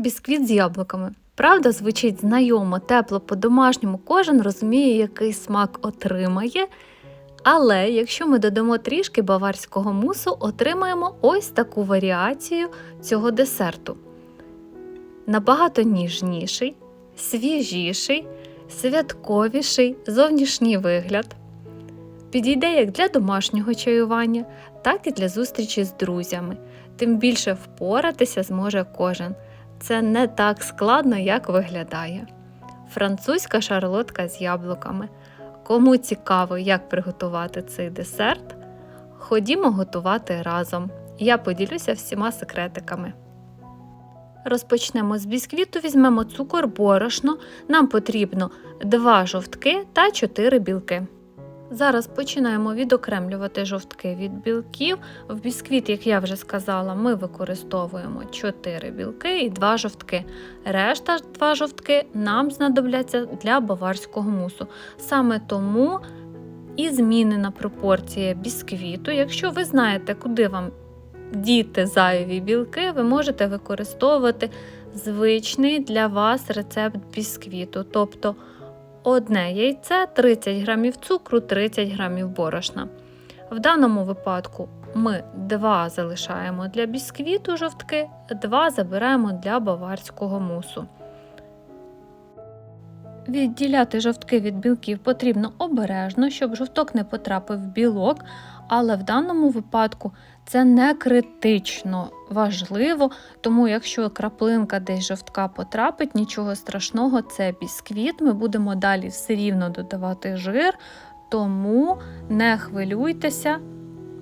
Бісквіт з яблуками. Правда, звучить знайомо, тепло по-домашньому, кожен розуміє, який смак отримає. Але якщо ми додамо трішки баварського мусу, отримаємо ось таку варіацію цього десерту. Набагато ніжніший, свіжіший, святковіший зовнішній вигляд. Підійде як для домашнього чаювання, так і для зустрічі з друзями. Тим більше впоратися зможе кожен. Це не так складно, як виглядає. Французька шарлотка з яблуками. Кому цікаво, як приготувати цей десерт, ходімо готувати разом. Я поділюся всіма секретиками. Розпочнемо з бісквіту, візьмемо цукор, борошно. Нам потрібно 2 жовтки та 4 білки. Зараз починаємо відокремлювати жовтки від білків. В бісквіт, як я вже сказала, ми використовуємо 4 білки і 2 жовтки. Решта 2 жовтки нам знадобляться для баварського мусу. Саме тому і змінена пропорція бісквіту. Якщо ви знаєте, куди вам діти зайві білки, ви можете використовувати звичний для вас рецепт бісквіту. тобто Одне яйце 30 грамів цукру, 30 грамів борошна. В даному випадку ми 2 залишаємо для бісквіту жовтки, 2 забираємо для баварського мусу. Відділяти жовтки від білків потрібно обережно, щоб жовток не потрапив в білок, але в даному випадку це не критично важливо, тому якщо краплинка десь жовтка потрапить, нічого страшного, це бісквіт. Ми будемо далі все рівно додавати жир, тому не хвилюйтеся,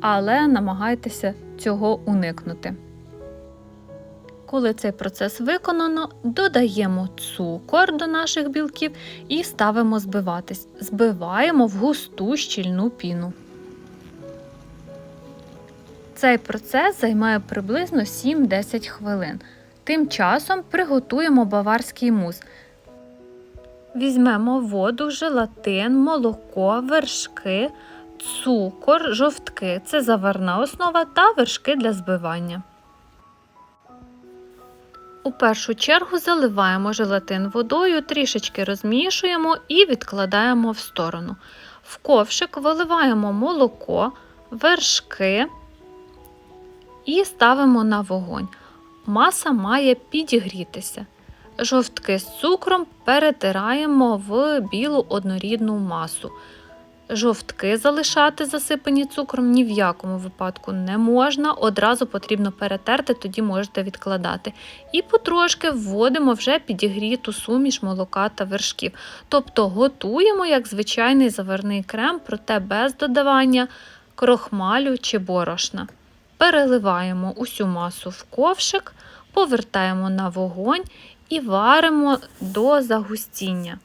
але намагайтеся цього уникнути. Коли цей процес виконано, додаємо цукор до наших білків і ставимо збиватись. Збиваємо в густу щільну піну. Цей процес займає приблизно 7-10 хвилин. Тим часом приготуємо баварський мус. Візьмемо воду, желатин, молоко, вершки, цукор, жовтки це заварна основа та вершки для збивання. У першу чергу заливаємо желатин водою, трішечки розмішуємо і відкладаємо в сторону. В ковшик виливаємо молоко, вершки і ставимо на вогонь. Маса має підігрітися. Жовтки з цукром перетираємо в білу однорідну масу. Жовтки залишати засипані цукром ні в якому випадку не можна, одразу потрібно перетерти, тоді можете відкладати. І потрошки вводимо вже підігріту суміш молока та вершків. Тобто готуємо як звичайний заварний крем, проте без додавання крохмалю чи борошна. Переливаємо усю масу в ковшик, повертаємо на вогонь і варимо до загустіння.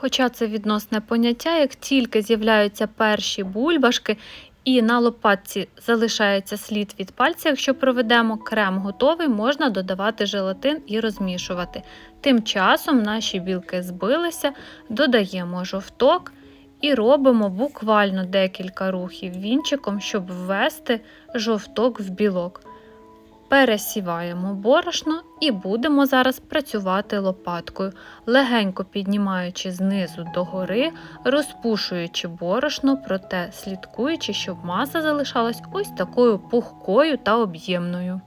Хоча це відносне поняття, як тільки з'являються перші бульбашки і на лопатці залишається слід від пальця, якщо проведемо крем готовий, можна додавати желатин і розмішувати. Тим часом наші білки збилися, додаємо жовток і робимо буквально декілька рухів вінчиком, щоб ввести жовток в білок. Пересіваємо борошно і будемо зараз працювати лопаткою, легенько піднімаючи знизу догори, розпушуючи борошно, проте слідкуючи, щоб маса залишалась ось такою пухкою та об'ємною.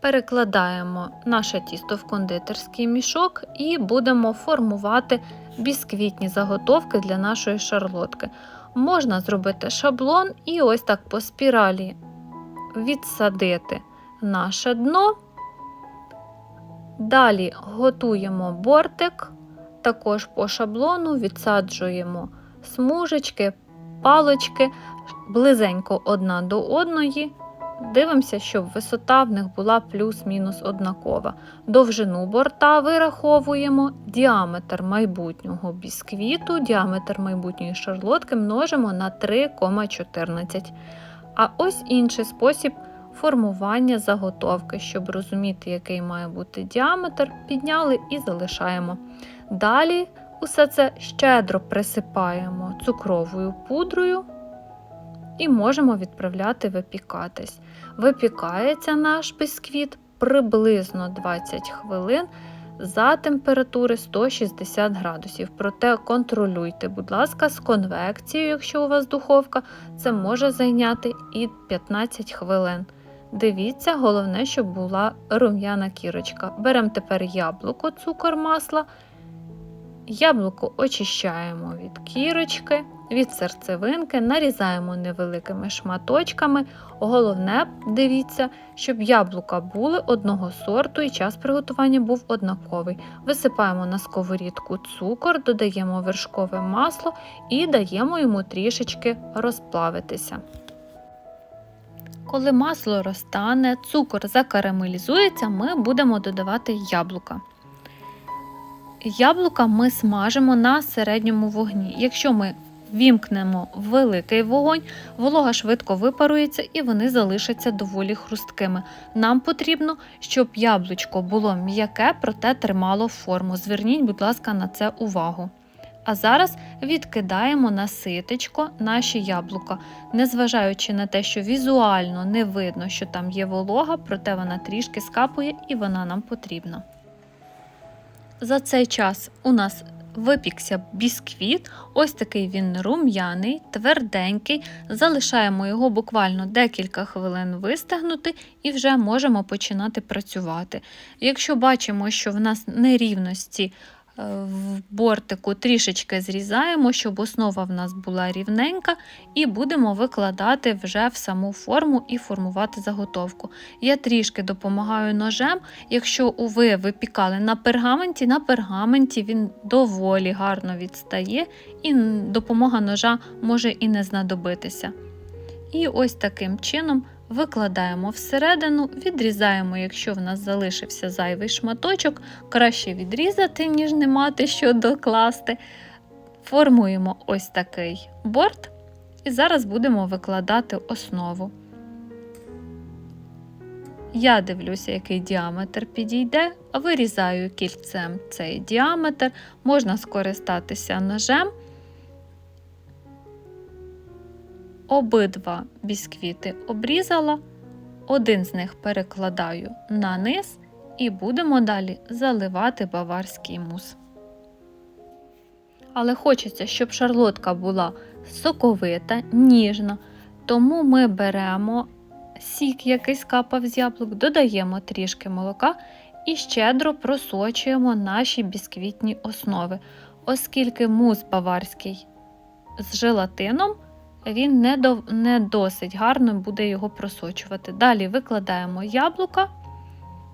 Перекладаємо наше тісто в кондитерський мішок і будемо формувати бісквітні заготовки для нашої шарлотки. Можна зробити шаблон і ось так по спіралі відсадити наше дно. Далі готуємо бортик, також по шаблону відсаджуємо смужечки, палочки близенько одна до одної. Дивимося, щоб висота в них була плюс-мінус однакова. Довжину борта вираховуємо, діаметр майбутнього бісквіту, діаметр майбутньої шарлотки множимо на 3,14. А ось інший спосіб формування заготовки, щоб розуміти, який має бути діаметр, підняли і залишаємо. Далі усе це щедро присипаємо цукровою пудрою і можемо відправляти випікатись. Випікається наш бісквіт приблизно 20 хвилин за температури 160 градусів. Проте контролюйте, будь ласка, з конвекцією, якщо у вас духовка, це може зайняти і 15 хвилин. Дивіться, головне, щоб була рум'яна кірочка. Беремо тепер яблуко, цукор, масло. Яблуко очищаємо від кірочки, від серцевинки, нарізаємо невеликими шматочками. Головне, дивіться, щоб яблука були одного сорту і час приготування був однаковий. Висипаємо на сковорідку цукор, додаємо вершкове масло і даємо йому трішечки розплавитися. Коли масло розтане, цукор закарамелізується, ми будемо додавати яблука. Яблука ми смажимо на середньому вогні. Якщо ми вімкнемо великий вогонь, волога швидко випарується і вони залишаться доволі хрусткими. Нам потрібно, щоб яблучко було м'яке, проте тримало форму. Зверніть, будь ласка, на це увагу. А зараз відкидаємо на ситечко наші яблука, незважаючи на те, що візуально не видно, що там є волога, проте вона трішки скапує і вона нам потрібна. За цей час у нас випікся бісквіт, ось такий він рум'яний, тверденький. Залишаємо його буквально декілька хвилин вистигнути і вже можемо починати працювати. Якщо бачимо, що в нас нерівності в бортику трішечки зрізаємо, щоб основа в нас була рівненька, і будемо викладати вже в саму форму і формувати заготовку. Я трішки допомагаю ножем. Якщо ви випікали на пергаменті, на пергаменті він доволі гарно відстає, і допомога ножа може і не знадобитися. І ось таким чином викладаємо всередину, відрізаємо, якщо в нас залишився зайвий шматочок, краще відрізати, ніж не мати що докласти. Формуємо ось такий борт, і зараз будемо викладати основу. Я дивлюся, який діаметр підійде, вирізаю кільцем цей діаметр, можна скористатися ножем. Обидва бісквіти обрізала, один з них перекладаю на низ і будемо далі заливати баварський мус. Але хочеться, щоб шарлотка була соковита, ніжна, тому ми беремо сік, який скапав з яблук, додаємо трішки молока і щедро просочуємо наші бісквітні основи, оскільки мус баварський з желатином він не, до, не досить гарно буде його просочувати. Далі викладаємо яблука,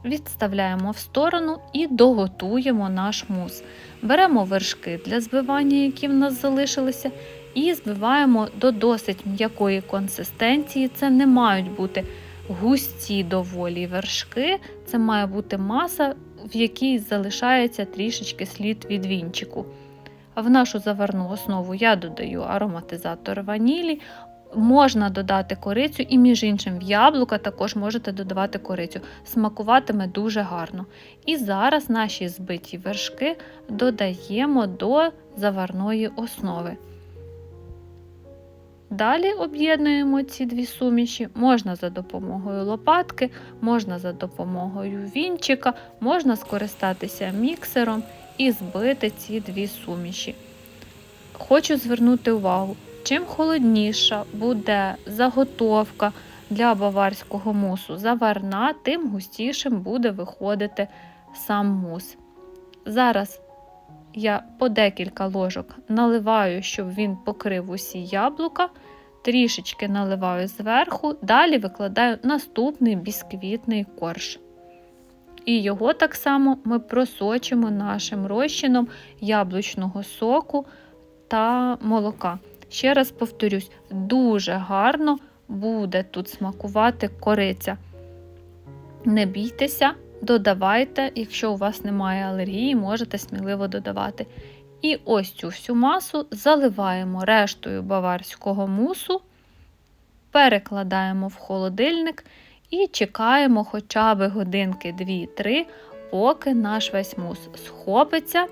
відставляємо в сторону і доготуємо наш мус. Беремо вершки для збивання, які в нас залишилися, і збиваємо до досить м'якої консистенції. Це не мають бути густі доволі вершки, це має бути маса, в якій залишається трішечки слід від вінчику. В нашу заварну основу я додаю ароматизатор ванілі. Можна додати корицю, і, між іншим, в яблука також можете додавати корицю. Смакуватиме дуже гарно. І зараз наші збиті вершки додаємо до заварної основи. Далі об'єднуємо ці дві суміші, можна за допомогою лопатки, можна за допомогою вінчика, можна скористатися міксером і збити ці дві суміші. Хочу звернути увагу, чим холодніша буде заготовка для баварського мусу заварна, тим густішим буде виходити сам мус. Зараз я по декілька ложок наливаю, щоб він покрив усі яблука, трішечки наливаю зверху, далі викладаю наступний бісквітний корж. І його так само ми просочимо нашим розчином яблучного соку та молока. Ще раз повторюсь, дуже гарно буде тут смакувати кориця. Не бійтеся, додавайте, якщо у вас немає алергії, можете сміливо додавати. І ось цю всю масу заливаємо рештою баварського мусу, перекладаємо в холодильник і чекаємо хоча б годинки 2-3, поки наш весь мус схопиться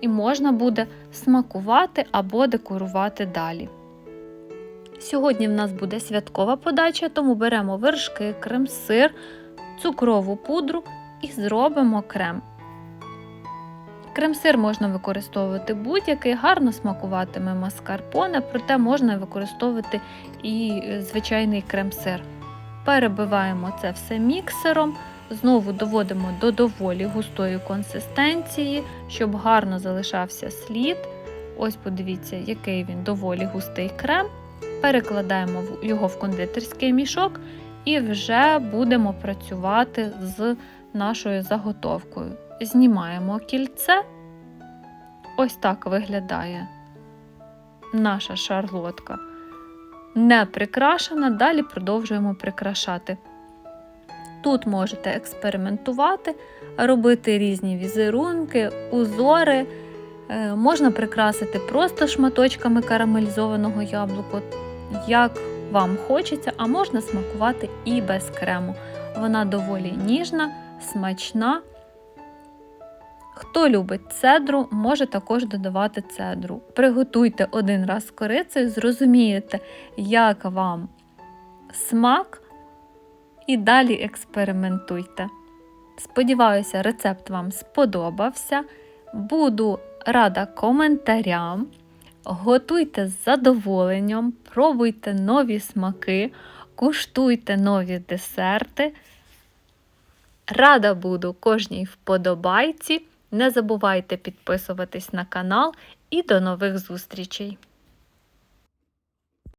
і можна буде смакувати або декорувати далі. Сьогодні в нас буде святкова подача, тому беремо вершки, крем-сир, цукрову пудру і зробимо крем. Крем-сир можна використовувати будь-який, гарно смакуватиме маскарпоне, проте можна використовувати і е, звичайний крем-сир. Перебиваємо це все міксером, знову доводимо до доволі густої консистенції, щоб гарно залишався слід. Ось подивіться, який він доволі густий крем. Перекладаємо його в кондитерський мішок і вже будемо працювати з нашою заготовкою. Знімаємо кільце. Ось так виглядає наша шарлотка. Не прикрашена, далі продовжуємо прикрашати. Тут можете експериментувати, робити різні візерунки, узори. Е, Можна прикрасити просто шматочками карамелізованого яблука, як вам хочеться, а можна смакувати і без крему. Вона доволі ніжна, смачна. Хто любить цедру, може також додавати цедру. Приготуйте один раз з корицею, зрозумієте, як вам смак, і далі експериментуйте. Сподіваюся, рецепт вам сподобався. Буду рада коментарям. Готуйте з задоволенням, пробуйте нові смаки, куштуйте нові десерти. Рада буду кожній вподобайці. Не забувайте підписуватись на канал і до нових зустрічей!